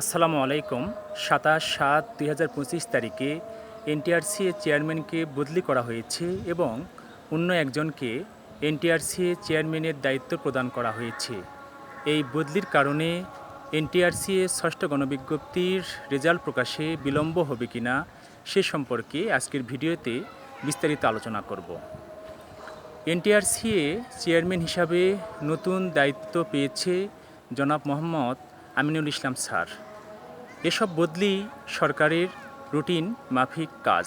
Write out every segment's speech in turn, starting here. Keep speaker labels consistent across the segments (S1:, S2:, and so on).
S1: আসসালামু আলাইকুম। সাতাশ সাত দুই হাজার পঁচিশ তারিখে এনটিআরসি চেয়ারম্যানকে বদলি করা হয়েছে এবং অন্য একজনকে এনটিআরসি চেয়ারম্যানের দায়িত্ব প্রদান করা হয়েছে। এই বদলির কারণে এনটিআরসি ষষ্ঠ গণবিজ্ঞপ্তির রেজাল্ট প্রকাশে বিলম্ব হবে কিনা সে সম্পর্কে আজকের ভিডিওতে বিস্তারিত আলোচনা করব। এনটিআরসিএ চেয়ারম্যান হিসাবে নতুন দায়িত্ব পেয়েছে জনাব মোহাম্মদ আমিনুল ইসলাম স্যার। এসব বদলি সরকারের রুটিন মাফিক কাজ।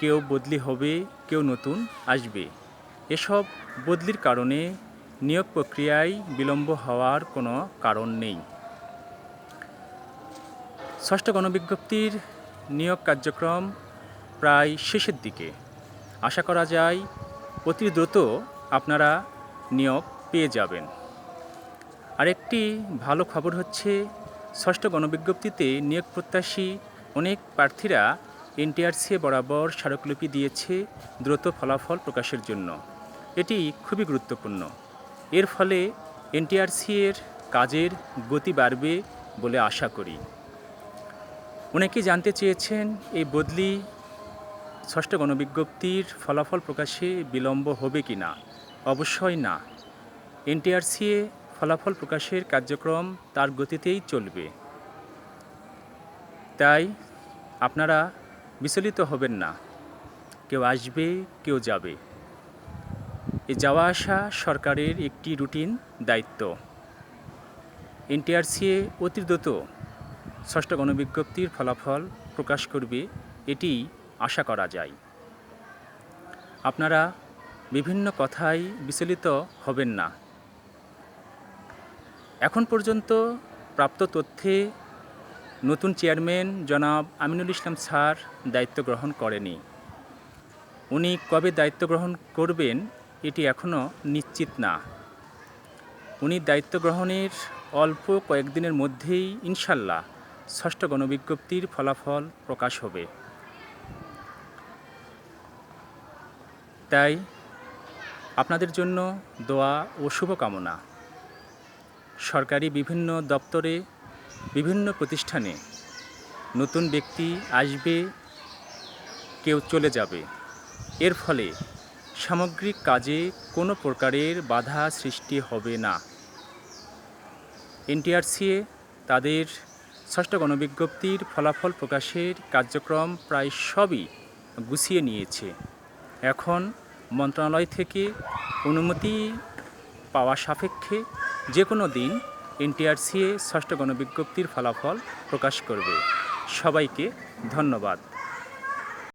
S1: কেউ বদলি হবে, কেউ নতুন আসবে। এসব বদলির কারণে নিয়োগ প্রক্রিয়ায় বিলম্ব হওয়ার কোনো কারণ নেই। ষষ্ঠ গণবিজ্ঞপ্তির নিয়োগ কার্যক্রম প্রায় শেষের দিকে। আশা করা যায়, অতি দ্রুত আপনারা নিয়োগ পেয়ে যাবেন। আরেকটি ভালো খবর হচ্ছে ষষ্ঠ গণবিজ্ঞপ্তিতে নিয়োগ প্রত্যাশী অনেক প্রার্থীরা এনটিআরসি বরাবর স্মারকলিপি দিয়েছে দ্রুত ফলাফল প্রকাশের জন্য। এটি খুবই গুরুত্বপূর্ণ। এর ফলে এনটিআরসি এর কাজের গতি বাড়বে বলে আশা করি। অনেকে জানতে চেয়েছেন, এই বদলি ষষ্ঠ গণবিজ্ঞপ্তির ফলাফল প্রকাশে বিলম্ব হবে কি না অবশ্যই না। এনটিআরসিএ ফলাফল প্রকাশের কার্যক্রম তার গতিতেই চলবে। তাই আপনারা বিচলিত হবেন না। কেউ আসবে, কেউ যাবে। এ যাওয়া আসা সরকারের একটি রুটিন দায়িত্ব। এনটিআরসিএ অতি দ্রুত ষষ্ঠ গণবিজ্ঞপ্তির ফলাফল প্রকাশ করবে এটি আশা করা যায়। আপনারা বিভিন্ন কথায় বিচলিত হবেন না। এখন পর্যন্ত প্রাপ্ত তথ্যে নতুন চেয়ারম্যান জনাব আমিনুল ইসলাম স্যার দায়িত্ব গ্রহণ করেনি। উনি কবে দায়িত্ব গ্রহণ করবেন এটি এখনও নিশ্চিত না। উনি দায়িত্ব গ্রহণের অল্প কয়েকদিনের মধ্যেই ইনশাল্লাহ ষষ্ঠ গণবিজ্ঞপ্তির ফলাফল প্রকাশ হবে। তাই আপনাদের জন্য দোয়া ও শুভকামনা। সরকারি বিভিন্ন দপ্তরে, বিভিন্ন প্রতিষ্ঠানে নতুন ব্যক্তি আসবে, কেউ চলে যাবে। এর ফলে সামগ্রিক কাজে কোনো প্রকারের বাধা সৃষ্টি হবে না। এনটিআরসিএ তাদের ষষ্ঠ গণবিজ্ঞপ্তির ফলাফল প্রকাশের কার্যক্রম প্রায় সবই গুছিয়ে নিয়েছে। এখন মন্ত্রণালয় থেকে অনুমতি পাওয়া সাপেক্ষে যে কোনো দিন এনটিআরসিএ ষষ্ঠ গণবিজ্ঞপ্তির ফলাফল প্রকাশ করবে। সবাইকে ধন্যবাদ।